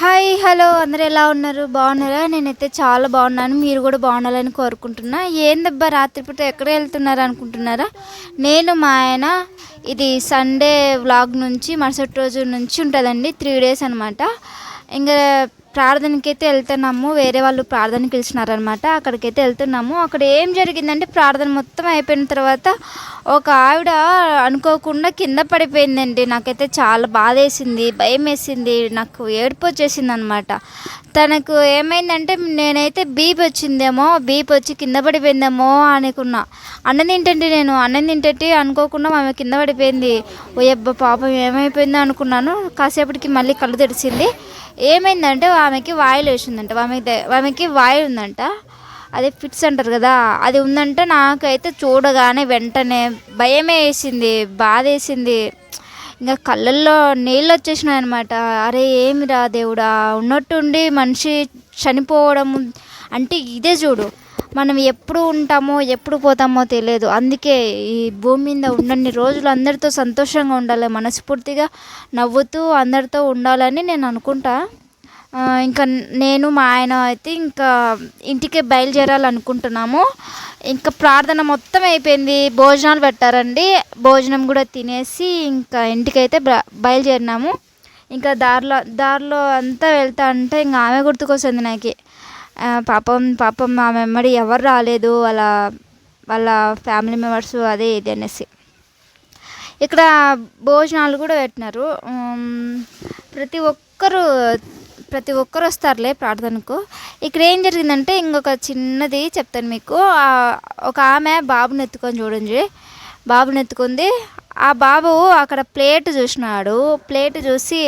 Hi hello అందరు ఎలా ఉన్నారు? బాగున్నారా? నేనైతే చాలా బాగున్నాను. మీరు కూడా బాగుండాలని కోరుకుంటున్నా. ఏందబ్బా రాత్రిపూట ఎక్కడ వెళ్తున్నారు అనుకుంటున్నారా? నేను మా ఆయన ఇది సండే వ్లాగ్ నుంచి మరుసటి రోజు నుంచి ఉంటుందండి త్రీ డేస్ అనమాట ఇంకా ప్రార్థనకైతే వెళ్తున్నాము. వేరే వాళ్ళు ప్రార్థనకి పిలిచినారనమాట. అక్కడికైతే వెళ్తున్నాము. అక్కడ ఏం జరిగిందంటే ప్రార్థన మొత్తం అయిపోయిన తర్వాత ఒక ఆవిడ అనుకోకుండా కింద పడిపోయిందండి. నాకైతే చాలా బాధ వేసింది భయం వేసింది నాకు ఏడుపు వచ్చేసింది అనమాట తనకు ఏమైందంటే నేనైతే బీపీ వచ్చిందేమో బీపీ వచ్చి కింద పడిపోయిందేమో అనుకున్నా. అన్నం తింటండి నేను అన్నం తింటే అనుకోకుండా ఆమె కింద పడిపోయింది. ఓయబ్బ పాపం ఏమైపోయిందో అనుకున్నాను. కాసేపటికి మళ్ళీ కళ్ళు తెరిచింది. ఏమైందంటే ఆమెకి వాయిల్ వేసిందంట. ఆమెకి ఆమెకి వాయిల్ ఉందంట. అదే ఫిట్స్ అంటారు కదా అది ఉందంటే నాకైతే చూడగానే వెంటనే భయమే వేసింది బాధ వేసింది. ఇంకా కళ్ళల్లో నీళ్ళు వచ్చేసినాయి అనమాట అరే ఏమిరా దేవుడా ఉన్నట్టుండి మనిషి చనిపోవడం అంటే ఇదే చూడు. మనం ఎప్పుడు ఉంటామో ఎప్పుడు పోతామో తెలియదు. అందుకే ఈ భూమి మీద ఉన్నన్ని రోజులు అందరితో సంతోషంగా ఉండాలి మనస్ఫూర్తిగా నవ్వుతూ అందరితో ఉండాలని నేను అనుకుంటా. ఇంకా నేను మా ఆయన అయితే ఇంకా ఇంటికి బయలుదేరాలనుకుంటున్నాము. ఇంకా ప్రార్థన మొత్తం అయిపోయింది. భోజనాలు పెట్టారండి. భోజనం కూడా తినేసి ఇంకా ఇంటికైతే బయలుదేరినాము. ఇంకా దారిలో దారిలో అంతా వెళ్తా అంటే ఇంకా ఆమె గుర్తుకొస్తుంది నాకు. పాపం పాపం మా వెంబడి ఎవరు రాలేదు. వాళ్ళ వాళ్ళ ఫ్యామిలీ మెంబర్స్ అదే ఇది అనేసి. ఇక్కడ భోజనాలు కూడా పెట్టినారు. ప్రతి ఒక్కరు ప్రతి ఒక్కరు వస్తారులే ప్రార్థనకు. ఇక్కడ ఏం జరిగిందంటే ఇంకొక చిన్నది చెప్తాను మీకు. ఒక ఆమె బాబుని ఎత్తుకొని చూడండి. బాబుని ఎత్తుకుంది. ఆ బాబు అక్కడ ప్లేట్ చూసినాడు. ప్లేట్ చూసి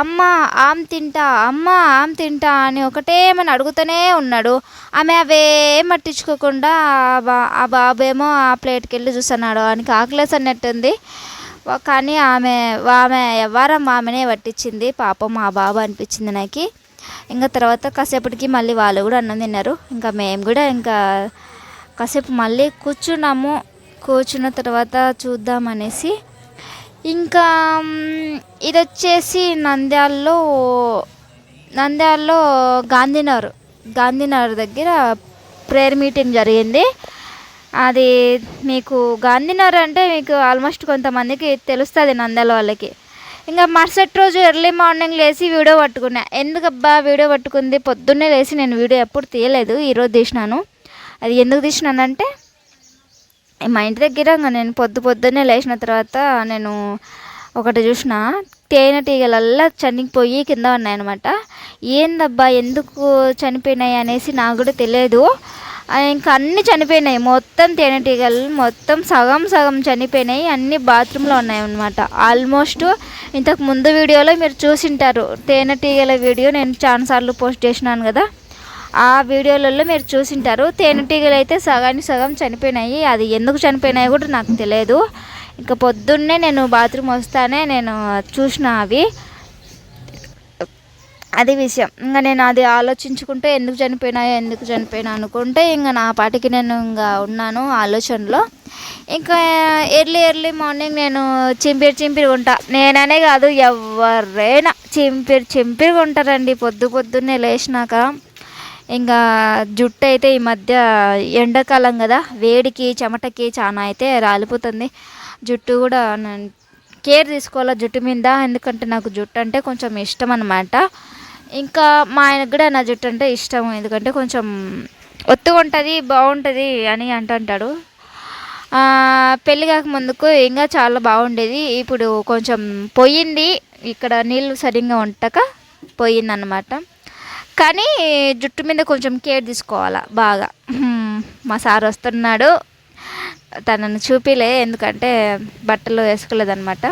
అమ్మ ఆమె తింటా అమ్మ ఆమె తింటా అని ఒకటేమని అడుగుతూనే ఉన్నాడు. ఆమె అవేం పట్టించుకోకుండా ఆ బాబేమో ఆ ప్లేట్కి వెళ్ళి చూస్తున్నాడు ఆయనకి ఆకలేసి అన్నట్టుంది కానీ ఆమె ఆమె ఎవరం ఆమెనే పట్టించింది. పాపం మా బాబు అనిపించింది నాకు. ఇంకా తర్వాత కాసేపటికి మళ్ళీ వాళ్ళు కూడా అన్నం తిన్నారు. ఇంకా మేము కూడా ఇంకా కాసేపు మళ్ళీ కూర్చున్నాము. కూర్చున్న తర్వాత చూద్దామనేసి ఇంకా ఇది వచ్చేసి నంద్యాలలో నంద్యాలలో గాంధీనగర్ గాంధీనగర్ దగ్గర ప్రేయర్ మీటింగ్ జరిగింది. అది మీకు గాంధీనగర్ అంటే మీకు ఆల్మోస్ట్ కొంతమందికి తెలుస్తుంది నంద్యాల వాళ్ళకి. ఇంకా మరుసటి రోజు ఎర్లీ మార్నింగ్ లేచి వీడియో పట్టుకున్నా. ఎందుకబ్బా వీడియో పట్టుకుంది? పొద్దున్నే లేచి నేను వీడియో ఎప్పుడు తీయలేదు ఈరోజు తీసినాను. అది ఎందుకు తీసినానంటే మా ఇంటి దగ్గర నేను పొద్దు పొద్దున్నే లేచిన తర్వాత నేను ఒకటి చూసిన తేనెటీగలల్లా చనిపోయి కింద ఉన్నాయన్నమాట. ఏందబ్బా? ఎందుకు చనిపోయినాయి అనేసి నాకు కూడా తెలియదు. ఇంకా అన్నీ చనిపోయినాయి. మొత్తం తేనెటీగలు మొత్తం సగం సగం చనిపోయినాయి. అన్నీ బాత్రూంలో ఉన్నాయి అన్నమాట ఆల్మోస్ట్ ఇంతకు ముందు వీడియోలో మీరు చూసింటారు. తేనెటీగల వీడియో నేను చాలాసార్లు పోస్ట్ చేసినాను కదా. ఆ వీడియోలలో మీరు చూసింటారు. తేనెటీగలు అయితే సగానికి సగం చనిపోయినాయి. అది ఎందుకు చనిపోయినాయి కూడా నాకు తెలియదు. ఇంకా పొద్దున్నే నేను బాత్రూమ్ వస్తానే నేను చూసిన అవి. అది విషయం. ఇంకా నేను అది ఆలోచించుకుంటే ఎందుకు చనిపోయినాయో ఎందుకు చనిపోయినా అనుకుంటే ఇంకా నా పాటికి నేను ఇంకా ఉన్నాను ఆలోచనలో. ఇంకా ఎర్లీ ఎర్లీ మార్నింగ్ నేను చింపిరి చింపిరి ఉంటా నేననే కాదు ఎవరైనా చింపిరి చింపిరి ఉంటారండి పొద్దు పొద్దున్నే లేచినాక ఇంకా జుట్టు అయితే ఈ మధ్య ఎండాకాలం కదా వేడికి చెమటకి చాలా అయితే రాలిపోతుంది. జుట్టు కూడా కేర్ తీసుకోవాలి జుట్టు మీద? ఎందుకంటే నాకు జుట్టు అంటే కొంచెం ఇష్టం అనమాట ఇంకా మా ఆయనకు కూడా నా జుట్టు అంటే ఇష్టం ఎందుకంటే కొంచెం ఒత్తుగా ఉంటుంది బాగుంటుంది అని అంటుంటాడు. పెళ్ళి కాక ముందుకు ఇంకా చాలా బాగుండేది. ఇప్పుడు కొంచెం పోయింది. ఇక్కడ నీళ్ళు సరిగ్గా ఉండక పోయిందన్నమాట. కానీ జుట్టు మీద కొంచెం కేర్ తీసుకోవాలా బాగా. మా సార్ వస్తున్నాడు. తనను చూపిలే ఎందుకంటే బట్టలు వేసుకోలేదనమాట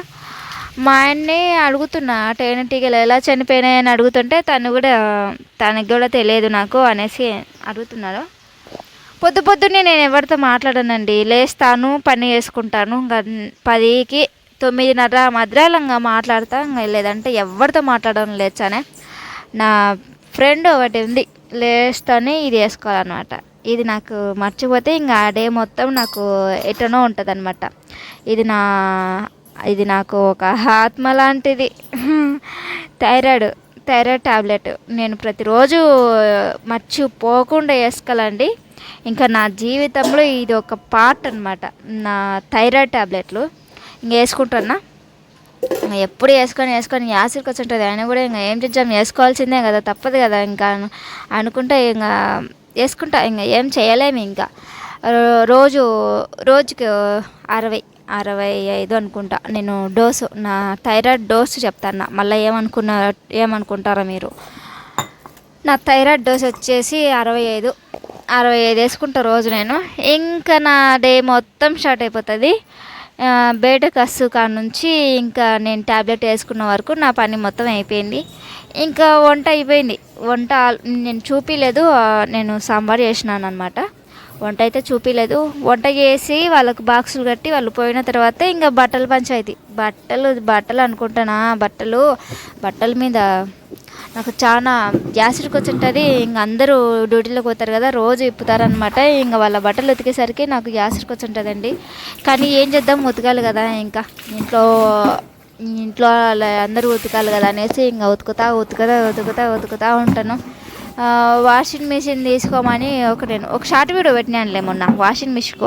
మా ఆయన్ని అడుగుతున్నా తేనెటీగలు ఎలా చనిపోయినాయని అడుగుతుంటే తను కూడా తనకి కూడా తెలియదు నాకు అనేసి అడుగుతున్నారు. పొద్దు పొద్దున్నే నేను ఎవరితో మాట్లాడనండి. లేస్తాను పని చేసుకుంటాను. ఇంకా పదికి తొమ్మిదిన్నర మధ్యాహ్నంగా మాట్లాడతా లేదంటే ఎవరితో మాట్లాడడం లేచానే నా ఫ్రెండ్ ఒకటి ఉంది లేస్తేనే ఇది వేసుకోవాలన్నమాట. ఇది నాకు మర్చిపోతే ఇంకా ఆ డే మొత్తం నాకు ఎటనో ఉంటుంది అనమాట ఇది నా ఇది నాకు ఒక ఆత్మ లాంటిది. Thyroid thyroid tablet. నేను ప్రతిరోజు మర్చిపోకుండా వేసుకోవాలండి. ఇంకా నా జీవితంలో ఇది ఒక పార్ట్ అనమాట నా థైరాయిడ్ టాబ్లెట్లు. ఇంకా వేసుకుంటున్నా. ఎప్పుడు వేసుకొని వేసుకొని యాసిడ్కి వచ్చి ఉంటుంది అయినా కూడా ఇంకా ఏం చేద్దాం? వేసుకోవాల్సిందే కదా తప్పదు కదా. ఇంకా అనుకుంటే ఇంకా వేసుకుంటా. ఇంకా ఏం చేయలేము ఇంకా. రోజు రోజుకి అరవై అరవై ఐదు అనుకుంటా. నేను డోసు నా థైరాయిడ్ డోసు చెప్తాను మళ్ళీ ఏమనుకున్న ఏమనుకుంటారో మీరు. నా థైరాయిడ్ డోస్ వచ్చేసి అరవై ఐదు. అరవై ఐదు వేసుకుంటా రోజు నేను. ఇంకా నా డే మొత్తం స్టార్ట్ అయిపోతుంది. బయట కస్సు కాడ నుంచి ఇంకా నేను ట్యాబ్లెట్ వేసుకున్న వరకు నా పని మొత్తం అయిపోయింది. ఇంకా వంట అయిపోయింది. వంట నేను చూపించలేదు నేను సాంబార్ చేసినాను అనమాట వంట అయితే చూపించలేదు వంట చేసి వాళ్ళకు బాక్సులు కట్టి వాళ్ళు పోయిన తర్వాత ఇంకా బట్టలు పంచాయతీ. బట్టలు బట్టలు అనుకుంటానా? బట్టలు బట్టల మీద నాకు చాలా యాసిడ్కి వచ్చి ఉంటుంది ఇంక అందరూ డ్యూటీలోకి పోతారు కదా రోజు ఇప్పుతారనమాట ఇంకా వాళ్ళ బట్టలు ఉతికేసరికి నాకు యాసిడ్కి వచ్చి ఉంటుందండి కానీ ఏం చేద్దాం? ఉతకాలి కదా ఇంకా. ఇంట్లో ఇంట్లో వాళ్ళ అందరూ ఉతకాలి కదా అనేసి ఇంకా ఉతుకుతా ఉతుకుతా ఉతుకుతా ఉతుకుతా ఉంటాను. వాషింగ్ మిషన్ తీసుకోమని ఒక నేను ఒక షార్ట్ వీడియో పెట్టినానులే మొన్న. వాషింగ్ మిషన్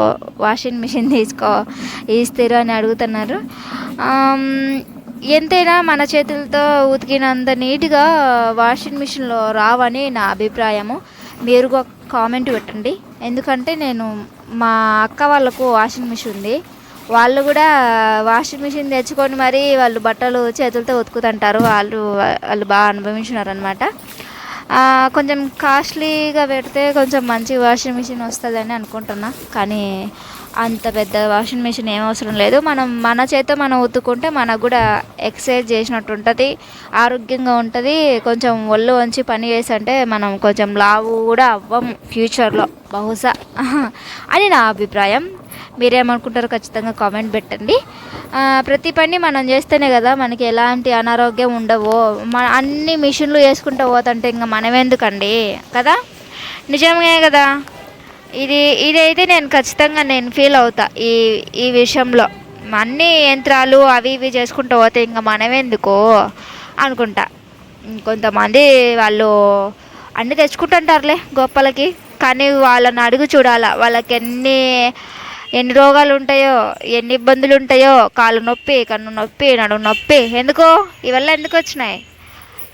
వాషింగ్ మిషన్ తీసుకో ఇస్తారు అని అడుగుతున్నారు. ఎంతైనా మన చేతులతో ఉతికినంత నీట్గా వాషింగ్ మిషన్లో రావని నా అభిప్రాయము. మీరు ఒక కామెంట్ పెట్టండి. ఎందుకంటే నేను మా అక్క వాళ్ళకు వాషింగ్ మిషన్ ఉంది. వాళ్ళు కూడా వాషింగ్ మిషన్ తెచ్చుకొని మరీ వాళ్ళు బట్టలు చేతులతో ఉతుకుతుంటారు. వాళ్ళు వాళ్ళు బాగా అనుభవించినారనమాట కొంచెం కాస్ట్లీగా పెడితే కొంచెం మంచి వాషింగ్ మిషన్ వస్తుందని అనుకుంటున్నా. కానీ అంత పెద్ద వాషింగ్ మిషన్ ఏం అవసరం లేదు. మనం మన చేత మనం ఉతుకుంటే మనకు కూడా ఎక్సర్సైజ్ చేసినట్టు ఉంటుంది. ఆరోగ్యంగా ఉంటుంది. కొంచెం ఒళ్ళు వంచి పని చేసి అంటే మనం కొంచెం లావు కూడా అవ్వం ఫ్యూచర్లో బహుశా. అని నా అభిప్రాయం. మీరేమనుకుంటారో ఖచ్చితంగా కామెంట్ పెట్టండి. ప్రతి పని మనం చేస్తేనే కదా మనకి ఎలాంటి అనారోగ్యం ఉండవు మన అన్ని మిషన్లు వేసుకుంటూ పోతుంటే ఇంకా మనమెందుకండి? కదా? నిజమే కదా? ఇది ఇదైతే నేను ఖచ్చితంగా నేను ఫీల్ అవుతా ఈ ఈ విషయంలో. అన్ని యంత్రాలు అవి ఇవి చేసుకుంటూ పోతే ఇంకా మనమెందుకు అనుకుంటా. కొంతమంది వాళ్ళు అన్ని తెచ్చుకుంటుంటారులే గొప్పలకి. కానీ వాళ్ళని అడుగు చూడాలా? వాళ్ళకి ఎన్ని ఎన్ని రోగాలు ఉంటాయో ఎన్ని ఇబ్బందులు ఉంటాయో కాళ్ళు నొప్పి కన్ను నొప్పి నడుము నొప్పి. ఎందుకో? ఇవల్ల ఎందుకు వచ్చినాయి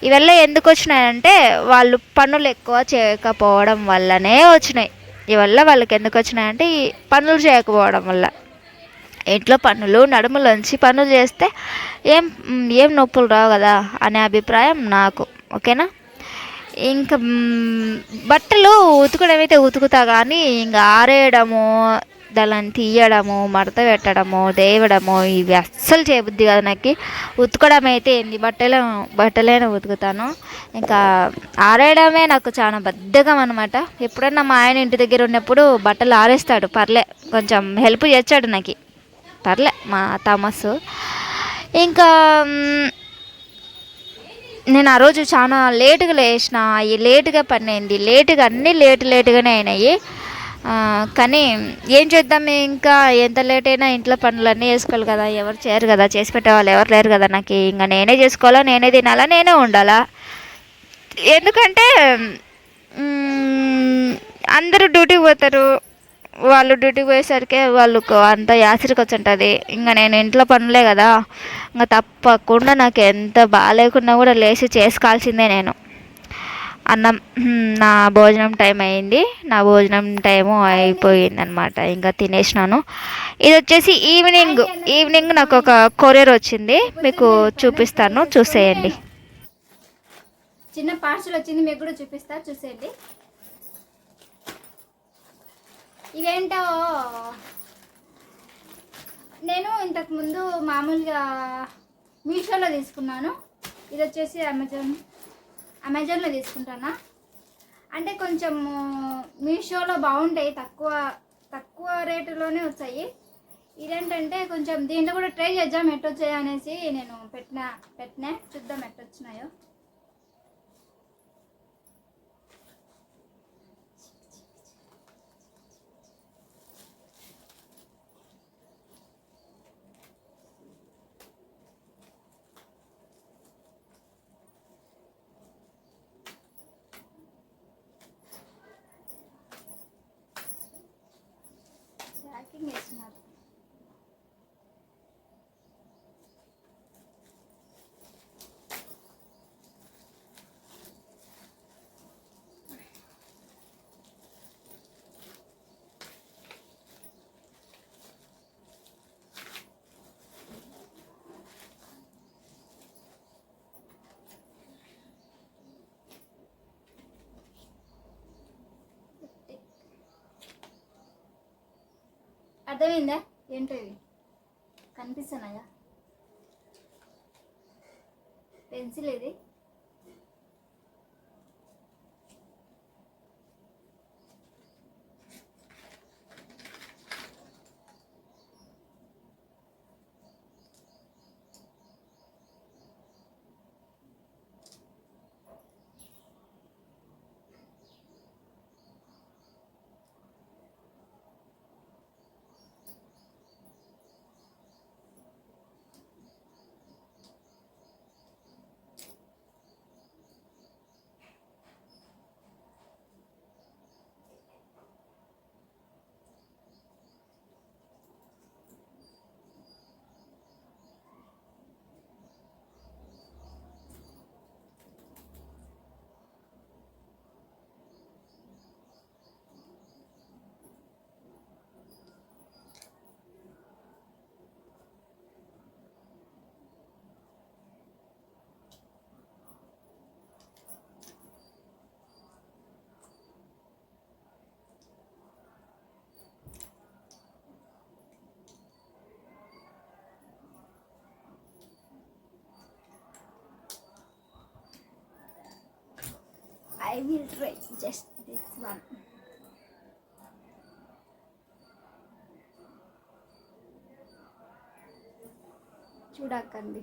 ఇవల్ల ఎందుకు వచ్చినాయంటే వాళ్ళు పనులు ఎక్కువ చేయకపోవడం వల్లనే వచ్చినాయి. ఇవల్ల వాళ్ళకి ఎందుకు వచ్చినాయంటే ఈ పనులు చేయకపోవడం వల్ల. ఇంట్లో పనులు నడుములోంచి పనులు చేస్తే ఏం ఏం నొప్పులు రావు కదా అనే అభిప్రాయం నాకు. ఓకేనా? ఇంకా బట్టలు ఉతుకడం అయితే ఉతుకుతా కానీ ఇంకా ఆరేయడము దాన్ని తీయడము మడత పెట్టడము దేవడము ఇవి అస్సలు చేయబుద్ది కాదు నాకు. ఉతకడం అయితే ఎన్ని బట్టలు బట్టలైనా ఉతుకుతాను. ఇంకా ఆరేయడమే నాకు చాలా బద్ధకం అనమాట ఎప్పుడన్నా మా ఆయన ఇంటి దగ్గర ఉన్నప్పుడు బట్టలు ఆరేస్తాడు. పర్లే కొంచెం హెల్ప్ చేస్తాడు నాకు. పర్లే మా థామస్. ఇంకా నేను ఆ రోజు చాలా లేటుగా లేచిన అవి లేటుగా పని అయింది. లేటుగా అన్నీ లేటు లేటుగానే అయినాయి. కానీ ఏం చేద్దాం ఇంకా ఎంత లేట్ అయినా ఇంట్లో పనులన్నీ చేసుకోవాలి కదా. ఎవరు చేయరు కదా. చేసి పెట్టేవాళ్ళు ఎవరు లేరు కదా నాకు. ఇంకా నేనే చేసుకోవాలా నేనే తినాలా నేనే ఉండాలా? ఎందుకంటే అందరూ డ్యూటీకి పోతారు. వాళ్ళు డ్యూటీకి పోయేసరికి వాళ్ళకు అంత యాసిరికి వచ్చి ఉంటుంది ఇంకా నేను ఇంట్లో పనులే కదా. ఇంకా తప్పకుండా నాకు ఎంత బాగాలేకున్నా కూడా లేచి చేసుకోవాల్సిందే నేను. అన్నం నా భోజనం టైం అయింది. నా భోజనం టైము అయిపోయింది అనమాట ఇంకా తినేసినాను. ఇది వచ్చేసి ఈవినింగ్ ఈవినింగ్ నాకు ఒక కొరియర్ వచ్చింది. మీకు చూపిస్తాను. చూసేయండి. చిన్న పార్సల్ వచ్చింది. మీకు కూడా చూపిస్తా. చూసేయండి. ఇవేంటో నేను ఇంతకుముందు మామూలుగా మీషోలో తీసుకున్నాను. ఇది వచ్చేసి అమెజాన్ అమెజాన్లో తీసుకుంటానా? అంటే కొంచెం మీషోలో బాగుంటాయి తక్కువ తక్కువ రేటులోనే వచ్చాయి ఇదేంటంటే కొంచెం దీంట్లో కూడా ట్రై చేద్దాం ఎట్టొచ్చాయి అనేసి నేను పెట్టిన పెట్టినా చూద్దాం ఎట్టొచ్చినాయో. అర్థమైందా? ఏంటో ఇవి కనిపిస్తున్నాయా? పెన్సిల్ ఇది? I will try just this one. చూడకండి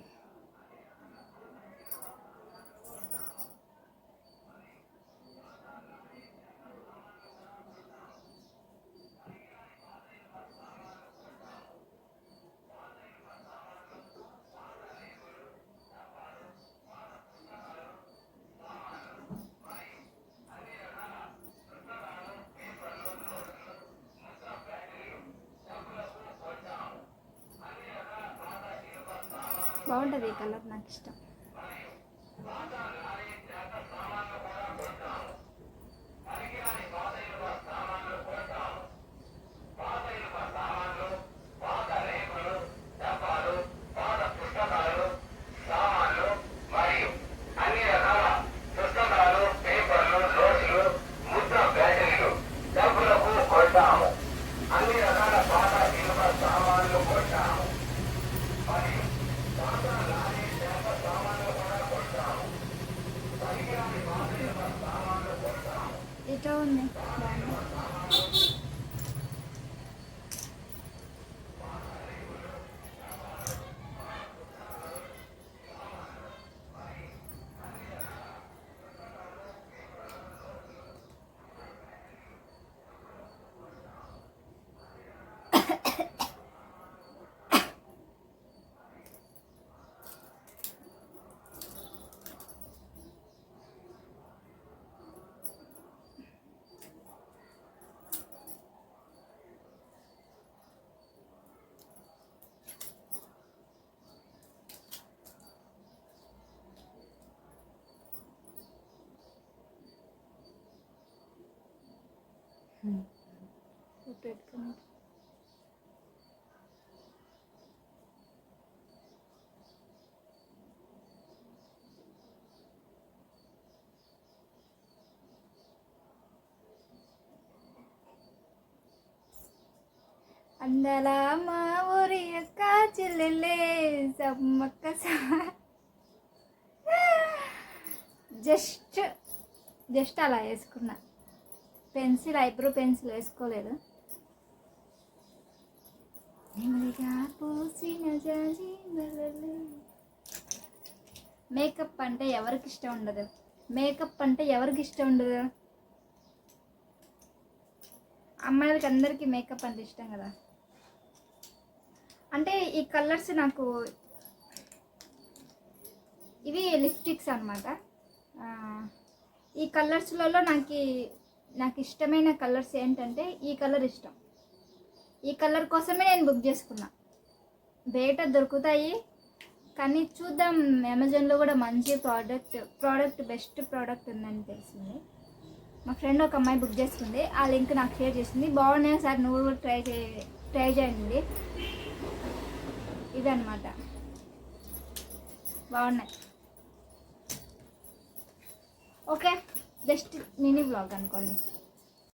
బాగుంటుంది ఈ కలర్ నాకు ఇష్టం ఇట్లా ఉంది బాగుంది ఫోటో పెట్టుకుని మా ఊరి యొక్క చెల్లెలే సమ్మక్క జస్ట్ జస్ట్ అలా వేసుకున్నా. పెన్సిల్ ఐబ్రో పెన్సిల్ వేసుకోలేదు. మేకప్ అంటే ఎవరికి ఇష్టం ఉండదు? మేకప్ అంటే ఎవరికి ఇష్టం ఉండదు? అమ్మాయిలకి అందరికీ మేకప్ అంటే ఇష్టం కదా? అంటే ఈ కలర్స్ నాకు ఇవి లిప్స్టిక్స్ అనమాట ఈ కలర్స్లలో నాకు నాకు ఇష్టమైన కలర్స్ ఏంటంటే ఈ కలర్ ఇష్టం. ఈ కలర్ కోసమే నేను బుక్ చేసుకున్నా. బయట దొరుకుతాయి కానీ చూద్దాం. అమెజాన్లో కూడా మంచి ప్రోడక్ట్ ప్రోడక్ట్ బెస్ట్ ప్రోడక్ట్ ఉందని తెలిసింది. మా ఫ్రెండ్ ఒక అమ్మాయి బుక్ చేసుకుంది. ఆ లింక్ నాకు షేర్ చేసింది. బాగున్నాయి సార్ నువ్వు కూడా ట్రై చే ట్రై చేయండి. ఇదన్నమాట. బాగున్నాయి. ఓకే. జస్ట్ మినీ బ్లాగ్ అనుకోండి.